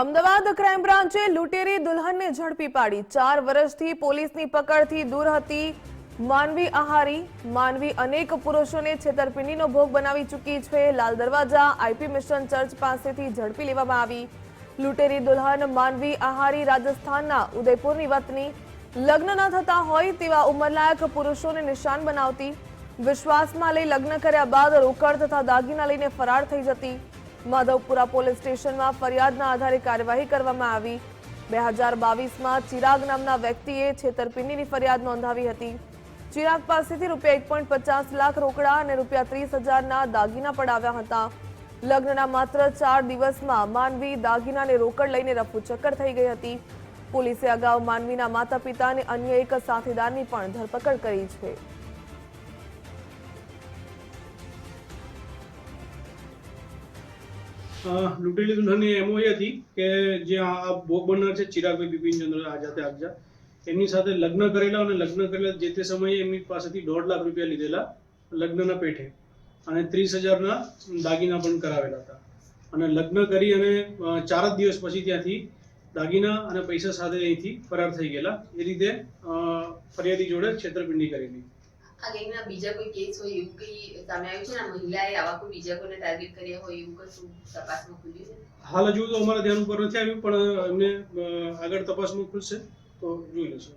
Ahmedabad crime બ્રાન્ચે લૂંટેરી દુલ્હનને ઝડપી પાડી. ચાર વર્ષથી પોલીસની પકડથી દૂર હતી માનવી આહારી. માનવી અનેક પુરુષોને છેતરપિંડીનો ભોગ બનાવી ચૂકી છે. Lal Darwaja, IP mission church પાસેથી ઝડપી લેવામાં આવી. લૂંટેરી દુલ્હન માનવી આહારી રાજસ્થાનના ઉદયપુરની વતની. લગ્ન ન થતા હોય તેવા ઉંમરલાયક પુરુષોને નિશાન બનાવતી. વિશ્વાસમાં લઈ લગ્ન કર્યા બાદ રોકડ તથા દાગીના લઈને ફરાર થઈ જતી. માધવપુરા પોલીસ સ્ટેશનમાં ફરિયાદના આધારે કાર્યવાહી કરવામાં આવી. બે હજાર બાવીસમાં ચિરાગ નામના વ્યક્તિએ છેતરપિંડીની ફરિયાદ નોંધાવી હતી. ચિરાગ પાસેથી રૂપિયા એક પોઈન્ટ પચાસ લાખ રોકડા અને રૂપિયા ત્રીસ હજારના દાગીના પડાવ્યા હતા. લગ્નના માત્ર ચાર દિવસમાં માનવી દાગીનાને રોકડ લઈને રફુચક્કર થઈ ગઈ હતી. પોલીસે અગાઉ માનવીના માતા પિતા અને અન્ય એક સાથીદારની પણ ધરપકડ કરી છે. લૂંટેલી દુલ્હનની એમો એ હતી કે જે આ ભોગ બનનાર છે ચિરાગભાઈ બિપિનચંદ્ર આઝાદે આગજા. એમની સાથે લગ્ન કરેલા અને લગ્ન કરેલા જે તે સમયે એમની પાસેથી દોઢ લાખ રૂપિયા લીધેલા લગ્નના પેઠે અને ત્રીસ હજારના દાગીના પણ કરાવેલા હતા. અને લગ્ન કરી અને ચાર જ દિવસ પછી ત્યાંથી દાગીના અને પૈસા સાથે અહીંથી ફરાર થઈ ગયેલા. એ રીતે ફરિયાદી જોડે છેતરપિંડી કરેલી આ ગેંગના બીજા કોઈ કેસ હોય એવું કઈ સામે આવ્યું છે ને? મહિલાએ આવા કોઈ બીજા કોઈને ટાર્ગેટ કર્યા હોય એવું કશું તપાસમાં ખુલ્યું છે? હાલ હજુ તો અમારા ધ્યાન ઉપર નથી આવ્યું, પણ એમને આગળ તપાસમાં ખુલશે તો જોઈ લેશું.